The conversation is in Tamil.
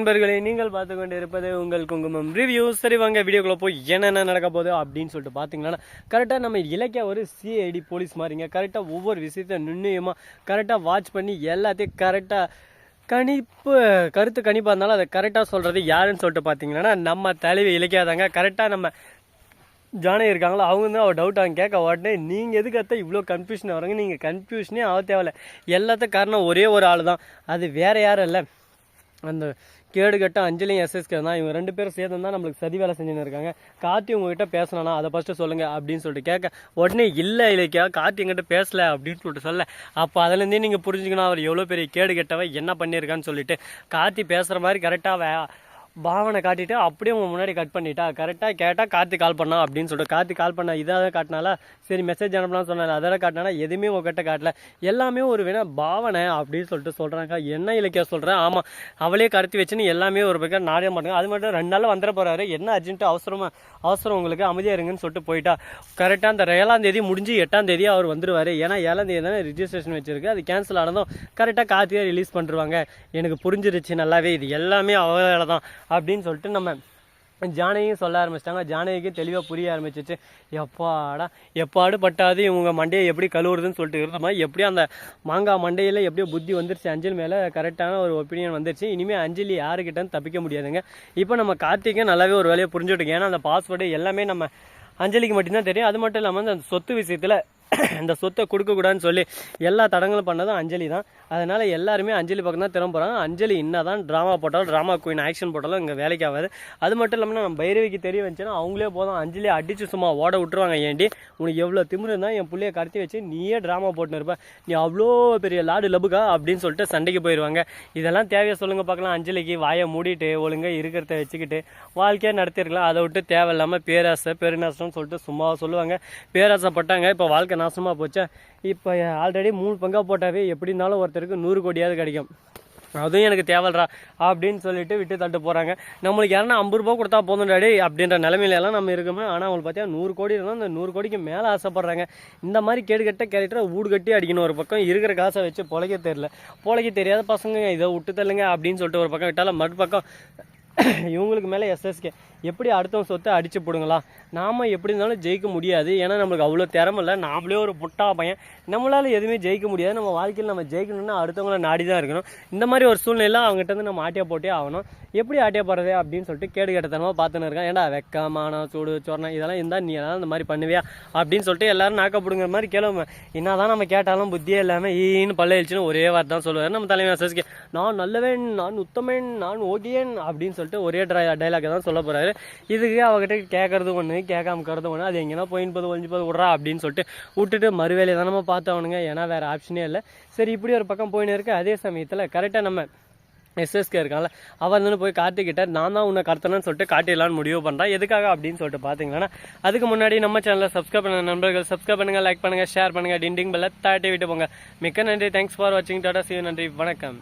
நண்பர்களே நீங்கள் பார்த்து கொண்டு இருப்பது உங்கள் குங்குமம் ரிவ்யூ சரி வாங்க வீடியோக்குள்ள போய் என்னென்ன நடக்க போகுது அப்படின்னு சொல்லிட்டு பார்த்தீங்கன்னா கரெக்டாக நம்ம இலக்கிய ஒரு சிஐடி போலீஸ் மாதிரிங்க. கரெக்டாக ஒவ்வொரு விஷயத்த நுண்ணியமாக கரெக்டாக வாட்ச் பண்ணி எல்லாத்தையும் கரெக்டாக கணிப்பு கருத்து கணிப்பாக இருந்தாலும் அதை கரெக்டாக சொல்கிறது யாருன்னு சொல்லிட்டு பார்த்தீங்கன்னா நம்ம தலைவி இலக்கியாதாங்க. கரெக்டாக நம்ம ஜானே இருக்காங்களோ அவங்க தான் அவள் டவுட் அவங்க கேட்க உடனே நீங்கள் எதுக்கு இவ்வளோ கன்ஃபியூஷன் வரங்க நீங்கள் கன்ஃபியூஷனே ஆக தேவையில்ல எல்லாத்துக்கும் காரணம் ஒரே ஒரு ஆள் தான் அது வேற யாரும் இல்லை. அந்த கேடு கட்ட அஞ்சலியும் எஸ்எஸ்கே தான். இவங்க ரெண்டு பேரும் சேர்ந்து தான் நம்மளுக்கு சதி வேலை செஞ்சுன்னு இருக்காங்க. கார்த்தி உங்ககிட்ட பேசணும்னா அதை ஃபஸ்ட்டு சொல்லுங்க அப்படின்னு சொல்லிட்டு கேட்க உடனே இல்லை இலக்கியா கார்த்தி எங்கிட்ட பேசல அப்படின்னு சொல்லிட்டு சொல்ல. அப்போ அதுலேருந்தே நீங்கள் புரிஞ்சுக்கணும் அவர் எவ்வளோ பெரிய கேடு கெட்டவ என்ன பண்ணியிருக்கான்னு சொல்லிட்டு கார்த்தி பேசுகிற மாதிரி கரெக்டாக பாவனை காட்டிட்டு அப்படியே உங்க முன்னாடி கட் பண்ணிட்டா? கரெக்டாக கேட்டால் கார்த்தி கால் பண்ணா அப்படின்னு சொல்லிட்டு கார்த்தி கால் பண்ண இதாக காட்டினால சரி மெசேஜ் அனுப்பலாம் சொன்னால அதெல்லாம் காட்டினா எதுவுமே உங்ககிட்ட காட்டல. எல்லாமே ஒரு வேணா பாவனை அப்படின்னு சொல்லிட்டு சொல்கிறாங்க என்ன இலக்கிய சொல்கிறேன் ஆமாம் அவளே கடத்தி வச்சுன்னு எல்லாமே ஒரு பக்கம் நாடே மாட்டாங்க அது மட்டும் ரெண்டு நாள் வந்துட போகிறாரு என்ன அர்ஜென்ட்டு அவசரமாக அவசரம் உங்களுக்கு? அமைதியாக இருங்கன்னு சொல்லிட்டு போயிட்டா. கரெக்டாக அந்த ஏழாம் தேதி முடிஞ்சு எட்டாம் தேதி அவர் வந்துடுவார் ஏன்னா ஏழாம் தேதி தானே ரிஜிஸ்ட்ரேஷன் வச்சிருக்கு. அது கேன்சல் ஆனதும் கரெக்டாக கார்த்தியாக ரிலீஸ் பண்ணிருவாங்க. எனக்கு புரிஞ்சிருச்சு நல்லாவே. இது எல்லாமே அவளை தான் அப்படின்னு சொல்லிட்டு நம்ம ஜானகியும் சொல்ல ஆரம்பிச்சிட்டாங்க. ஜானகிக்கு தெளிவாக புரிய ஆரம்பிச்சிச்சு. எப்பாடா எப்பாடு பட்டாது இவங்க மண்டையை எப்படி கழுவுறதுன்னு சொல்லிட்டு இருந்த மாதிரி எப்படியும் அந்த மாங்காய் மண்டையில் எப்படியோ புத்தி வந்துருச்சு. அஞ்சல் மேலே கரெக்டான ஒரு ஒப்பீனியன் வந்துருச்சு. இனிமேல் அஞ்சலி யாருக்கிட்டன்னு தப்பிக்க முடியாதுங்க. இப்போ நம்ம கார்த்திகை நல்லாவே ஒரு வேலையை புரிஞ்சுட்டுங்க ஏன்னா அந்த பாஸ்வேர்டு எல்லாமே நம்ம அஞ்சலிக்கு மட்டும்தான் தெரியும். அது மட்டும் இல்லாமல் அந்த சொத்து விஷயத்தில் இந்த சொத்தை கொடுக்கக்கூடாதுன்னு சொல்லி எல்லா தடங்களும் பண்ணதும் அஞ்சலி தான். அதனால் எல்லாருமே அஞ்சலி பக்கம் தான் திரும்ப போகிறாங்க அஞ்சலி என்ன தான் ட்ராமா போட்டாலும் ட்ராமா குயின் ஆக்ஷன் போட்டாலும் இங்கே வேலைக்கு ஆகாது. அது மட்டும் இல்லாமல் நம்ம பைரவிக்கு தெரிய வந்துச்சுன்னா அவங்களே போதும் அஞ்சலி அடித்து சும்மா ஓட விட்டுருவாங்க. ஏண்டி உனக்கு எவ்வளோ திமிரு இருந்தால் என் பிள்ளைய கடத்தி வச்சு நீயே ட்ராமா போட்டுன்னு இருப்ப. நீ அவ்வளோ பெரிய லாடு லபுக்கா அப்படின்னு சொல்லிட்டு சண்டைக்கு போயிடுவாங்க இதெல்லாம் தேவையை சொல்லுங்கள் பார்க்கலாம். அஞ்சலிக்கு வாயை மூடிட்டு ஒழுங்காக இருக்கிறத வச்சுக்கிட்டு வாழ்க்கையாக நடத்திருக்கலாம். அதை விட்டு தேவையில்லாமல் பேராசை பெருநாசம்னு சொல்லிட்டு சும்மா சொல்லுவாங்க. பேராசைப்பட்டாங்க. இப்போ வாழ்க்கை நாசமாக போச்சா? இப்போ ஆல்ரெடி மூணு பங்கா போட்டாவே எப்படி இருந்தாலும் ஒருத்தருக்கு நூறு கோடியாவது கிடைக்கும். அதுவும் எனக்கு தேவைடா அப்படின்னு சொல்லிட்டு விட்டு தட்டு போகிறாங்க நம்மளுக்கு யாரா ஐம்பது ரூபா கொடுத்தா போதும்டாடி அப்படின்ற நிலமையிலலாம் நம்ம இருக்கோமே. ஆனால் அவங்களுக்கு பார்த்தா நூறு கோடி இருந்தால் அந்த நூறு கோடிக்கு மேலே ஆசைப்படுறாங்க. இந்த மாதிரி கேடு கட்ட கேரக்டரை ஊடு கட்டி அடிக்கணும். ஒரு பக்கம் இருக்கிற காசை வச்சு பொழைக்க தெரியல. பொழைக்க தெரியாத பசங்க இதை விட்டு தள்ளுங்க அப்படின்னு சொல்லிட்டு ஒரு பக்கம் விட்டாலும் மறுபக்கம் இவங்களுக்கு மேலே எஸ்எஸ்கே எப்படி அடுத்தவங்க சொத்தை அடிச்சு போடுங்களா? நாம் எப்படி இருந்தாலும் ஜெயிக்க முடியாது. ஏன்னா நம்மளுக்கு அவ்வளோ திறமை இல்லை. நாமளே ஒரு புட்டா பையன். நம்மளால் எதுவுமே ஜெயிக்க முடியாது. நம்ம வாழ்க்கையில் நம்ம ஜெயிக்கணும்னா அடுத்தவங்கள நாடி தான் இருக்கணும். இந்த மாதிரி ஒரு சூழ்நிலை அவங்ககிட்ட வந்து நம்ம ஆட்டியா போட்டே ஆகணும். எப்படி ஆட்டியா போடுறது அப்படின்னு சொல்லிட்டு கேடு கேட்டத்தனமாக பார்த்துன்னு இருக்கான். ஏன்டா வெக்க மானம் சூடு சொரணம் இதெல்லாம் இருந்தால் நீ எல்லாம் இந்த மாதிரி பண்ணுவியா? அப்படின்னு சொல்லிட்டு எல்லாரும் நாக்கப்படுங்கிற மாதிரி கேளுங்க என்னதான் நம்ம கேட்டாலும் புத்தியே இல்லாமல் ஈன்னு பல்ல ஒரே வார்த்தை தான் சொல்லுவார். நம்ம தலைமை எஸ்எஸ்கே நான் நல்லவன் நான் உத்தமன் நான் ஓடியன் அப்படின்னு சொல்லிட்டு ஒரே ட்ரை டைலாக் தான் சொல்ல போகிறாரு இதுக்கு அவகிட்ட கேட்கறது ஒன்று கேட்காம கருது ஒன்று அது எங்கன்னா போயின்னு போது ஒழிஞ்சு போது விட்றா அப்படின்னு சொல்லிட்டு விட்டுட்டு மறுவேலையை தான் நம்ம பார்த்தவனுங்க ஏன்னா வேற ஆப்ஷனே இல்லை. சரி இப்படி ஒரு பக்கம் போயின்னு இருக்கு. அதே சமயத்தில் கரெக்டாக நம்ம எஸ்எஸ்கே இருக்கான்ல அவர் வந்து போய் கார்த்திக்கிட்ட நான் தான் உன்னை கடத்தணும்னு சொல்லிட்டு காட்டிடலான்னு முடிவு பண்ணுறான் எதுக்காக? அப்படின்னு சொல்லிட்டு பார்த்தீங்கன்னா அதுக்கு முன்னாடி நம்ம சேனலில் சப்ஸ்கிரைப் பண்ண நண்பர்கள் சப்ஸ்கிரைப் பண்ணுங்கள் லைக் பண்ணுங்கள் ஷேர் பண்ணுங்கள் டிண்டிங் பெல்ல தாட்டி விட்டு போங்க. மிக்க நன்றி. தேங்க்ஸ் ஃபார் வாட்சிங் டாடா சிவ நன்றி. வணக்கம்.